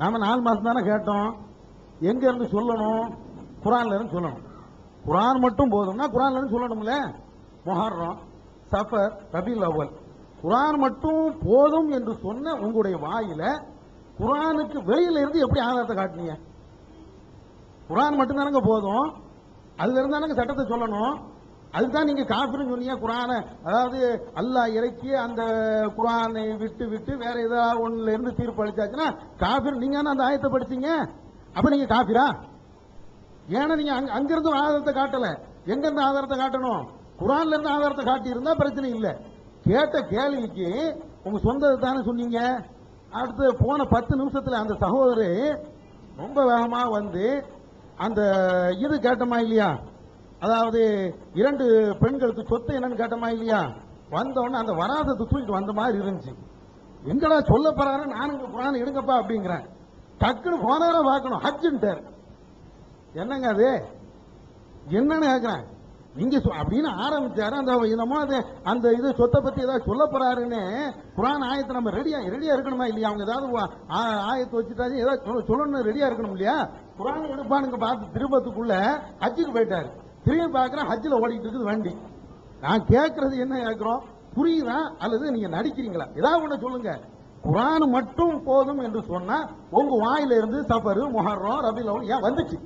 நாம நாலு மாசம் தானே கேட்டோம். எங்க இருந்து சொல்லணும்? குரான்ல இருந்து சொல்லணும். குரான் மட்டும் போதும்னா குரான்ல இருந்து சொல்லணும்ல? முஹர்ரம் சஃபர் ரபில் அவ்வல். குரான் மட்டும் போதும் என்று சொன்ன உங்களுடைய வாயில குரானுக்கு வெளியில இருந்து எப்படி ஆதாரத்தை காட்டுனீங்க? குரான் மட்டும் தானங்க போதும். அதுல இருந்து சட்டத்தை சொல்லணும். அதுதான் நீங்க காஃபிர்னு சொன்னீங்க குரானை. அதாவது அல்லாஹ் இறக்கி அந்த குரானை விட்டு விட்டு வேற ஏதாவது ஒண்ணுல இருந்து தீர்ப்பு அளிச்சாச்சுன்னா காஃபிர் நீங்க அந்த ஆயத்தை படிச்சீங்க? அப்ப நீங்க காஃபிரா? ஏன்னா நீங்க அங்கிருந்து ஆதாரத்தை காட்டல. எங்க இருந்து ஆதாரத்தை காட்டணும்? குரான்ல இருந்து ஆதாரத்தை காட்டி இருந்தா பிரச்சனை இல்ல. கேட்ட கேள்விக்கு உங்க சொந்த தானே சொன்னீங்க. அடுத்து போன பத்து நிமிஷத்துல அந்த சகோதரி ரொம்ப வேகமா வந்து அந்த இது கேட்டமா இல்லையா? அதாவது இரண்டு பெண்களுக்கு சொத்து என்னன்னு கேட்டமா இல்லையா? வந்த அந்த வராதத்தை தூக்கிட்டு வந்த மாதிரி இருந்துச்சு. எங்கடா சொல்ல போறாரு? நானும் இங்க குரான் எடுங்கப்பா அப்படிங்கிறேன். டக்குன்னு போனார பார்க்கணும். ஹஜ்ஜுன்ட்டார் என்னங்க அது? என்னன்னு கேட்கிறேன் இங்க சொ- அப்படின்னு ஆரம்பிச்சாரு. அந்த என்னமோ அது அந்த இது சொத்தை பத்தி ஏதாவது சொல்ல போறாருன்னு குரான் ஆயத்தை நம்ம ரெடியா ரெடியா இருக்கணுமா இல்லையா? அவங்க ஏதாவது ஆயத்தை வச்சுட்டாச்சு ஏதாவது சொல்ல- சொல்லணும்னு ரெடியா இருக்கணும் இல்லையா? குரான் எடுப்பானுங்க பார்த்து திருப்பத்துக்குள்ள ஹஜ்ஜுக்கு போயிட்டாரு. திரும்பி பார்க்குறேன் ஹஜ்ஜில் ஓடிட்டு இருக்குது வண்டி. நான் கேட்கறது என்ன கேட்குறோம்? புரியுதா? அல்லது நீங்கள் நடிக்கிறீங்களா? ஏதாவது ஒன்று சொல்லுங்கள் குரான் மட்டும் போதும் என்று சொன்னால் உங்கள் வாயில இருந்து சஃபரு முஹர்ரம் ரபில் ஏன் வந்துச்சு?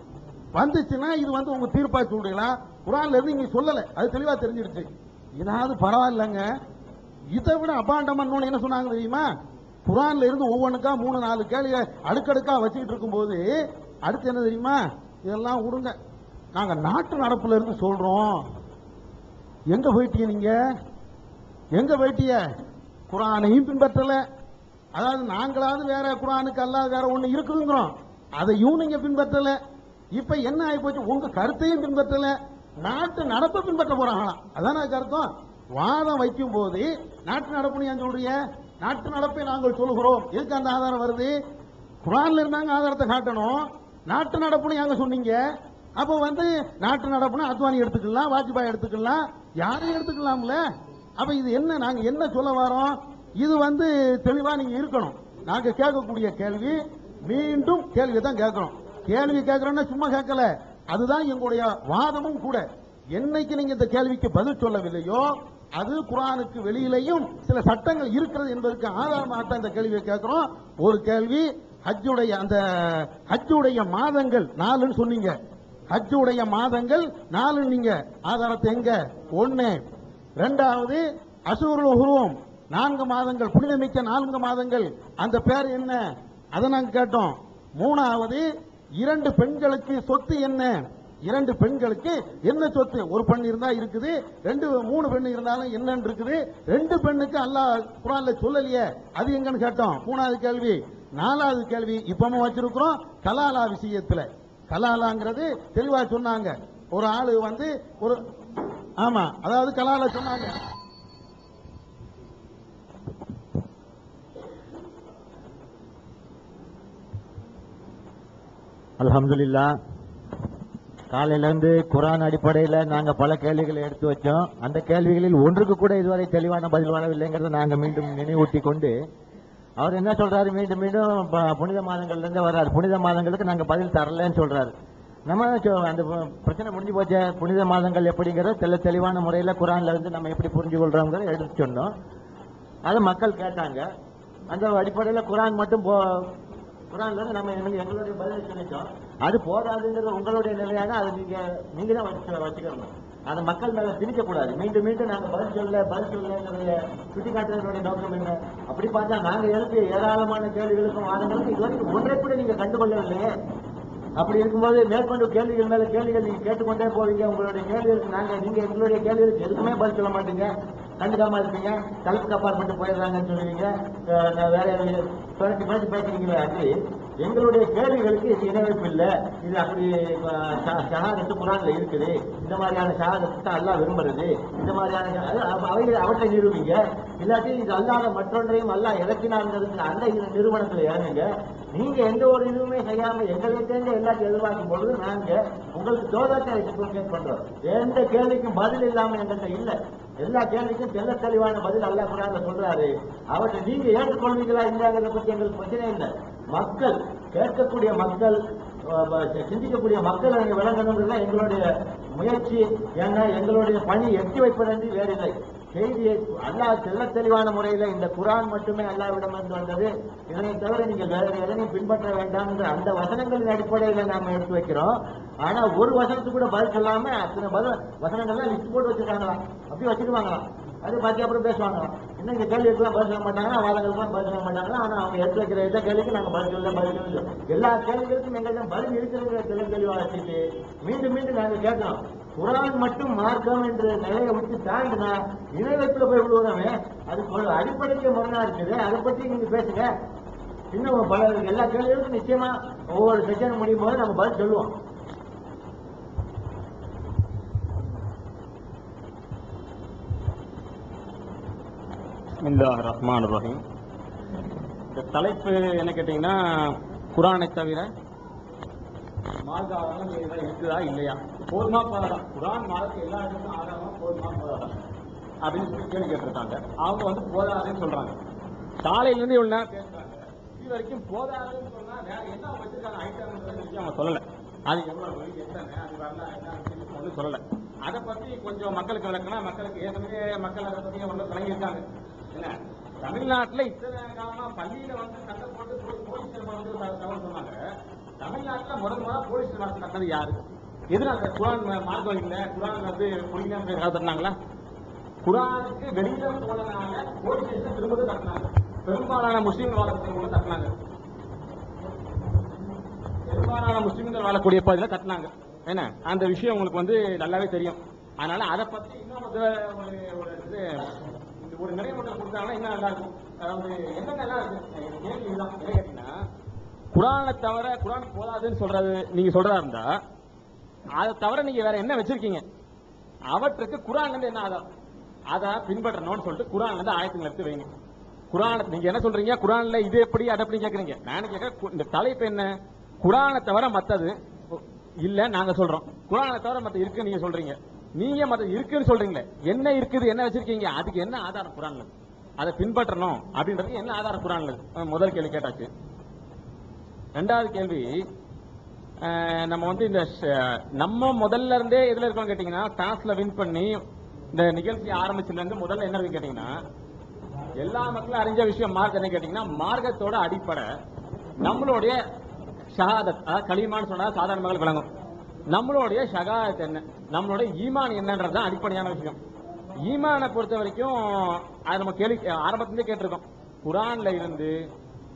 வந்துச்சுன்னா இது வந்து உங்கள் தீர்ப்பாக சொல்றீங்களா? குரான்ல இருந்து நீங்கள் சொல்லலை. அது தெளிவாக தெரிஞ்சிடுச்சு ஏதாவது பரவாயில்லைங்க. இதை விட அபாண்டமா என்ன சொன்னாங்க தெரியுமா? குரான்ல இருந்து ஒவ்வொன்றுக்கா மூணு நாலு கேள்வி அடுக்கடுக்கா வச்சுக்கிட்டு இருக்கும்போது அடுத்து என்ன தெரியுமா? இதெல்லாம் விடுங்க நாங்கள் நாட்டு நடப்பில் இருந்து சொல்கிறோம் எங்கே போயிட்டீங்க நீங்கள் எங்கே போயிட்டீங்க? குரானையும் பின்பற்றலை. அதாவது நாங்களாவது வேற குரானுக்கு அல்லாத வேற ஒன்று இருக்குதுங்கிறோம். அதையும் நீங்கள் பின்பற்றலை. இப்போ என்ன ஆகி போச்சு உங்கள் கருத்தையும் பின்பற்றல. நாட்டு நடப்பை பின்பற்ற அதான் நான் கருத்தம். வாதம் வைக்கும் போது நாட்டு நடப்புன்னு ஏன் சொல்றீங்க? நாட்டு நடப்பை நாங்கள் சொல்லுகிறோம். எதுக்கு அந்த ஆதாரம் வருது? குரான்ல இருந்தாங்க ஆதாரத்தை காட்டணும். நாட்டு நடப்புன்னு ஏங்க சொன்னீங்க? அப்ப வந்து நாட்டு நடப்புனா அத்வானி எடுத்துக்கலாம் வாஜ்பாய் எடுத்துக்கலாம் யாரையும் எடுத்துக்கலாம்ல? அப்ப இது என்ன நாங்க என்ன சொல்ல வரோம்? இது வந்து தெளிவா நீங்க இருக்கணும். நாங்க கேட்கக்கூடிய கேள்வி மீண்டும் கேள்வி தான் கேட்கிறோம் கேள்வி கேட்கிறோம்னா சும்மா கேட்கல. அதுதான் எங்களுடைய வாதமும் கூட. என்னைக்கு நீங்க இந்த கேள்விக்கு பதில் சொல்லவில்லையோ அது குரானுக்கு வெளியிலையும் சில சட்டங்கள் இருக்கிறது என்பதற்கு ஆதாரமாக இந்த கேள்வியை கேட்கிறோம். ஒரு கேள்வி ஹஜ்ஜுடைய அந்த ஹஜ்ஜுடைய மாதங்கள் நாலுன்னு சொன்னீங்க. ஹஜ்ஜுடைய மாதங்கள் நாலு நீங்க. ஆதாரத்தை எங்க? ஒன்னு ரெண்டாவது அசூருள் உருவம் நான்கு மாதங்கள் புனிதமிக்க நான்கு மாதங்கள். அந்த பேர் என்ன? அதை நாங்க கேட்டோம். மூணாவது இரண்டு பெண்களுக்கு சொத்து என்ன? இரண்டு பெண்களுக்கு என்ன சொத்து? ஒரு பெண் இருந்தா இருக்குது ரெண்டு மூணு பெண் இருந்தாலும் என்னன்னு இருக்குது. ரெண்டு பெண்ணுக்கு அல்லாஹ் குரான்ல சொல்லலையே. அது எங்கன்னு கேட்டோம். மூணாவது கேள்வி. நாலாவது கேள்வி இப்பவும் வச்சிருக்கிறோம். கலாலா விஷயத்துல. கலாலாங்கிறது தெளிவா சொன்னாங்க. ஒரு ஆளு வந்து ஒரு ஆமா அதாவது கலால சொன்னாங்க. அலமதுல்லா காலையில இருந்து குரான் அடிப்படையில நாங்க பல கேள்விகளை எடுத்து வச்சோம். அந்த கேள்விகளில் ஒன்றுக்கு கூட இதுவரை தெளிவான பதில் வரவில்லைங்கிறத நாங்க மீண்டும் நினைவூட்டி கொண்டு அவர் என்ன சொல்றாரு? மீண்டும் மீண்டும் ப- புனித மாதங்கள்லேருந்து வர்றாரு. புனித மாதங்களுக்கு நாங்கள் பதில் தரலன்னு சொல்றாரு. நம்ம அந்த பிரச்சனை முடிஞ்சு போச்சே. புனித மாதங்கள் எப்படிங்கிறத தெள்ள தெளிவான முறையில் குரானில் இருந்து நம்ம எப்படி புரிஞ்சு கொள்றோங்கிறத எடுத்து சொன்னோம். அதை மக்கள் கேட்டாங்க. அந்த அடிப்படையில் குரான் மட்டும் போ குரான்லேருந்து நம்ம எங்களுடைய பதில் சொல்லிட்டோம் அது போதாதுங்கிறது உங்களுடைய நிலையாக அதை நீங்கள் நீங்கள் தான் வச்சு வச்சுக்கணும். அந்த மக்கள் மேல திணிக்க கூடாது மீண்டும் மீண்டும் நாங்க பதில் சொல்ல பதில் சொல்லங்கிறத சுட்டி காட்டுறதுடைய நோக்கம் என்ன? அப்படி பார்த்தா நாங்க எழுப்பிய ஏராளமான கேள்விகளுக்கும் வாதங்களுக்கும் இதுவரைக்கும் ஒன்றை கூட நீங்க கண்டுகொள்ளவில்லையே அப்படி இருக்கும்போது மேற்கொண்டு கேள்விகள் மேல கேள்விகள் நீங்க கேட்டுக்கொண்டே போவீங்க. உங்களுடைய கேள்விகளுக்கு நாங்க நீங்க எங்களுடைய கேள்விகளுக்கு எதுக்குமே பதில் சொல்ல மாட்டீங்க. கண்டுக்காம இருப்பீங்க. தலைப்பு அப்பாற்பட்டு போயிடுறாங்கன்னு சொல்லுவீங்க. வேற பிறகு பிறகு பேசுறீங்களே எங்களுடைய கேள்விகளுக்கு இது இணைப்பு இல்லை. இது அப்படி அஹ், ஷஹாதத்து குரான்ல இருக்குது. இந்த மாதிரியான ஷஹாதத்து அல்லா விரும்புறது. இந்த மாதிரியான அவைகளை அவற்றை நிறுவீங்க இல்லாட்டி இது அல்லாத மற்றொன்றையும் அல்லா இறக்கினாங்கிறது அந்த நிறுவனத்தில் இறங்குங்க. நீங்க எந்த ஒரு இதுவுமே செய்யாம எங்களுக்கு தெரிஞ்ச எல்லாத்தையும் எதிர்பார்க்கும் பொழுது நாங்க உங்களுக்கு தோதத்தை கேட் பண்றோம் எந்த கேள்விக்கும் பதில் இல்லாம எங்கள்கிட்ட இல்ல. எல்லா கேள்விக்கும் தெல்ல தெளிவான பதில் அல்லாஹ் குரான்ல சொல்றாரு. அவற்றை நீங்க ஏற்றுக்கொள்வீங்களா இல்லையாங்கிறத பத்தி எங்களுக்கு பிரச்சனை இல்லை. மக்கள் கேட்கக்கூடிய மக்கள் சிந்திக்கக்கூடிய மக்கள் அங்கே விளங்கணும்ன்றதுதான் எங்களுடைய முயற்சி ஏன்னா எங்களுடைய பணி எட்டி வைப்பதன்றி வேறில்லை செய்தியை அல்லா செல்ல தெளிவான முறையில் இந்த குரான் மட்டுமே அல்லாவிடம் இருந்து வந்தது. இதனை தவிர நீங்கள் வேற எதனையும் பின்பற்ற வேண்டாம் என்று அந்த வசனங்களின் அடிப்படையில் நாம் எடுத்து வைக்கிறோம். ஆனா ஒரு வசனத்துக்கு கூட பதில் சொல்லாம அத்தனை பதில் வசனங்கள்லாம் லிஸ்ட் போட்டு வச்சிருக்காங்களாம் அப்படி வச்சிருவாங்களாம் அது பாக்கி அப்புறம் பேசுவாங்க. இன்னும் இந்த கேள்விக்கெல்லாம் பதில் சொல்ல மாட்டாங்கன்னா வாதங்களுக்குலாம் பதில் சொல்ல மாட்டாங்க ஆனால் அவங்க எடுத்து வைக்கிற எந்த கேள்விக்கு நாங்கள் பதில் சொல்ல பதில் சொல்ல எல்லா கேள்விகளுக்கும் எங்கள்தான் பதில் இருக்கிறவங்க தெளிவு தெளிவாக வச்சுட்டு மீண்டும் மீண்டும் நாங்கள் கேட்கலாம் குரான் மட்டும் மார்க்கம் என்ற நிலையை விட்டு தாண்டினா இணையத்தில் போய் விடுவதாமே அது ஒரு அடிப்படைக்கு முரணா இருக்குது. அதை பற்றி நீங்க பேசுங்க. இன்னும் பல எல்லா கேள்விகளுக்கும் நிச்சயமா ஒவ்வொரு செஷன் முடியும் போது நம்ம பதில் சொல்லுவோம். பிஸ்மில்லா ரஹ்மான் ரஹீம் இந்த தலைப்பு என்ன கேட்டீங்கன்னா குரானை தவிர மார்க்க ஆதாரம் இருக்குதா இல்லையா? போதுமா போதாதா? குரான் மார்க்க எல்லா இடத்துக்கும் ஆதாரமா போதுமா போதாதா? அப்படின்னு சொல்லி கேள்வி கேட்டிருக்காங்க. அவங்க வந்து போதாதுன்னு சொல்றாங்க. காலையில இருந்து இவ்வளவு நேரம் பேசுறாங்க. இது வரைக்கும் போதாதுன்னு சொன்னா வேற என்ன வச்சிருக்காங்க? ஐட்டம் விஷயம் அவங்க சொல்லல. அது எவ்வளவு எத்தனை அது வரல என்ன சொல்லல. அதை பத்தி கொஞ்சம் மக்களுக்கு விளக்கினா மக்களுக்கு ஏற்கனவே மக்கள் அதை பத்தி ஒன்றும் தொடங்கியிருக்காங்க என்ன? தமிழ்நாட்டுல இத்தனை காலமா பள்ளியில வந்து சட்டம் போட்டு போலீஸ் சொன்னாங்க. தமிழ்நாட்டில் முதல் முதல்ல போலீஸ் நிலையம் யாரு? எதிராக குரான் ம- மார்க்கம் குரான் வந்து புரியலன்னு கருதுனாங்களா குரானுக்கு வெளியில போனதுனால போலீஸ் ஸ்டேஷன் திரும்ப கட்டினாங்க பெரும்பாலான முஸ்லீம்கள் வாழக்கூடிய கட்டினாங்க பெரும்பாலான முஸ்லீம்கள் வாழக்கூடிய பகுதியில் கட்டினாங்க என்ன? அந்த விஷயம் உங்களுக்கு வந்து நல்லாவே தெரியும். அதனால அதை பத்தி இன்னும் ஒரு ஒரு இது இந்த கொடுத்தாங்கன்னா என்ன நல்லா இருக்கும். அதாவது என்னென்ன கேள்வி இதுதான். கேட்டீங்கன்னா குரானை தவிர குரான் போதாதுன்னு சொல்றது நீங்க சொல்றதா இருந்தா அதை தவிர நீங்க வேற என்ன வச்சிருக்கீங்க? அவற்றுக்கு குரான் வந்து என்ன ஆதாரம்? அதை பின்பற்றணும்னு சொல்லிட்டு குரான் வந்து ஆயத்தங்கள் எடுத்து வைங்க. குரான் நீங்க என்ன சொல்றீங்க? குரான்ல இது எப்படி அது எப்படி கேக்குறீங்க. நான் கேட்க இந்த தலைப்பு என்ன? குரானை தவிர மத்தது இல்ல நாங்க சொல்றோம். குரானை தவிர மத்த இருக்கு நீங்க சொல்றீங்க. நீங்க மத இருக்குன்னு சொல்றீங்களே. என்ன இருக்குது என்ன வச்சிருக்கீங்க? அதுக்கு என்ன ஆதாரம் குரான்கள் அதை பின்பற்றணும் அப்படின்றதுக்கு என்ன ஆதாரம் குரான்கள் முதல் கேள்வி கேட்டாச்சு. ரெண்டாவது கேள்வி நம்ம வந்து இந்த நம்ம முதல்ல இருந்தே எதுல இருக்கோம் கேட்டீங்கன்னா டாஸ்ல வின் பண்ணி இந்த நிகழ்ச்சி ஆரம்பிச்சதுல இருந்து முதல்ல என்ன இருக்கு கேட்டீங்கன்னா எல்லா மக்களும் அறிஞ்ச விஷயம் மார்க் என்ன கேட்டீங்கன்னா மார்க்கத்தோட அடிப்படை நம்மளுடைய ஷஹாதத் அதாவது களிமான்னு சொன்னா சாதாரண மக்கள் விளங்கும். நம்மளுடைய ஷகாத் என்ன? நம்மளுடைய ஈமான் என்னன்றது தான் அடிப்படையான விஷயம். ஈமானை பொறுத்த வரைக்கும் அது நம்ம கேள்வி ஆரம்பத்திலே கேட்டிருக்கோம். குரான்ல இருந்து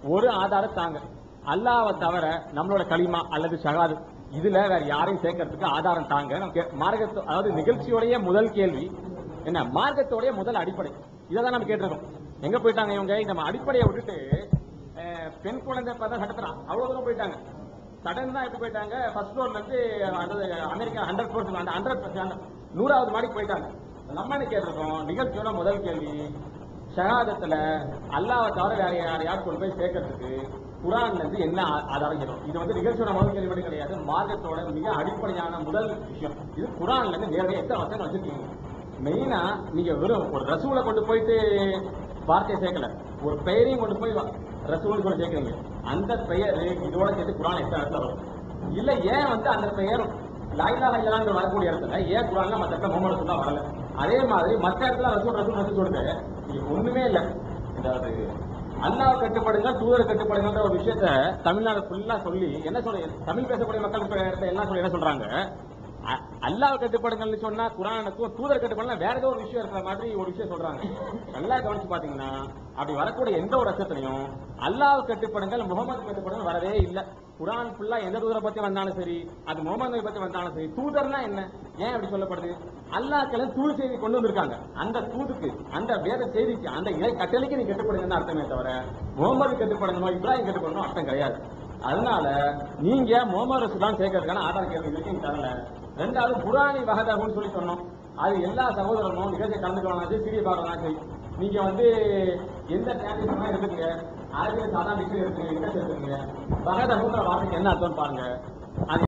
ஒரு ஆதாரம் தாங்க. அல்லாவை தவிர நம்மளோட களிமா அல்லது ஷகாது இதுல வேற யாரையும் சேர்க்கறதுக்கு ஆதாரம் தாங்க. நம்ம கே- அதாவது நிகழ்ச்சியோடைய முதல் கேள்வி என்ன? மார்க்கத்தோடைய முதல் அடிப்படை. இதை தான் நம்ம கேட்டிருக்கோம். எங்க போயிட்டாங்க இவங்க? நம்ம அடிப்படையை விட்டுட்டு பெண் குழந்தை பார்த்தா சட்டத்துறான் அவ்வளவு தூரம் போயிட்டாங்க. சடன் தான் எப்படி போயிட்டாங்க. ஃபர்ஸ்ட் ஃப்ளோர்ல இருந்து அமெரிக்கா ஹண்ட்ரட் பர்சன்ட் அந்த ஹண்ட்ரட் நூறாவது மாடிக்கு போயிட்டாங்க. நம்ம என்ன கேட்டிருக்கோம்? நிகழ்ச்சியோட முதல் கேள்வி ஷஹாதத்துல அல்லாவை தவிர வேற யார் யார் கொண்டு போய் சேர்க்கறதுக்கு குரான்ல இருந்து என்ன ஆ- ஆதாரம் இது வந்து நிகழ்ச்சியோட முதல் கேள்வி மட்டும் கிடையாது மார்க்கத்தோட மிக அடிப்படையான முதல் விஷயம். இது குரான்ல இருந்து நேரடியாக எத்தனை வசனம் வச்சிருக்கீங்க? மெயினா நீங்க வெறும் ஒரு ரசூலை கொண்டு போயிட்டு வார்த்தையை சேர்க்கல. ஒரு பெயரையும் கொண்டு போய் வா- ரசூலுக்கு கொண்டு அந்த பெயர் இதோட சேர்த்து குரான் எத்தனை இடத்துல வரும்? இல்ல ஏன் வந்து அந்த பெயர் லாயிலா லாயிலான்னு வரக்கூடிய இடத்துல ஏன் குரான்ல மற்ற இடத்துல முகமது ரசூல்லா வரல? அதே மாதிரி மற்ற இடத்துல ரசூல் ரசூல் ரசூல் சொல்லுது ஒண்ணுமே இல்லை. அதாவது அல்லாஹ் கட்டுப்படுங்க தூதர் கட்டுப்படுங்கன்ற ஒரு விஷயத்த தமிழ்நாடு ஃபுல்லா சொல்லி என்ன சொல்ல தமிழ் பேசக்கூடிய மக்கள் இடத்த என்ன எல்லாம் சொல்லி என்ன சொல்றாங்க? அல்லாஹ் கட்டுப்படுங்கன்னு சொன்னா குரானுக்கும் தூதர் கட்டுப்படலாம் வேற ஏதோ ஒரு விஷயம் இருக்கிற மாதிரி ஒரு விஷயம் சொல்றாங்க. நல்லா கவனிச்சு பாத்தீங்கன்னா அப்படி வரக்கூடிய எந்த ஒரு அச்சத்திலையும் அல்லாஹ் கட்டுப்படுங்கள் முகமது கட்டுப்படுங்கள் வரவே இல்லை. குரான் ஃபுல்லா எந்த தூதரை பத்தி வந்தாலும் சரி அது முகமது பத்தி வந்தாலும் சரி தூதர்னா என்ன? ஏன் அப்படி சொல்லப்படுது? அல்லாஹ்க்கள் தூது செய்தி கொண்டு வந்திருக்காங்க. அந்த தூதுக்கு அந்த வேத செய்திக்கு அந்த இறை கட்டளைக்கு நீ கட்டுப்படுங்கன்னு அர்த்தமே தவிர முகமது கட்டுப்படணுமோ இப்ராஹிம் கட்டுப்படணும் அர்த்தம் கிடையாது. அதனால நீங்க முகமது தான் சேர்க்கறதுக்கான ஆதார் கேள்வி வரைக்கும் தரல ரெண்டாவது புராணி வகதாகுன்னு சொல்லி சொன்னோம். அது எல்லா சகோதரனும் நிகழ்ச்சி கலந்துக்கலாம் சரி சிறிய பார்க்கலாம் நீங்க வந்து எந்த டிரான்ஸ்லேஷன் எடுத்துக்கங்க. அரசியல் சாதாரண டிகிரி எடுத்துங்க இங்கிலீஷ் எடுத்துக்கங்க. வகதாகுன்ற வார்த்தைக்கு என்ன அர்த்தம் பாருங்க. அது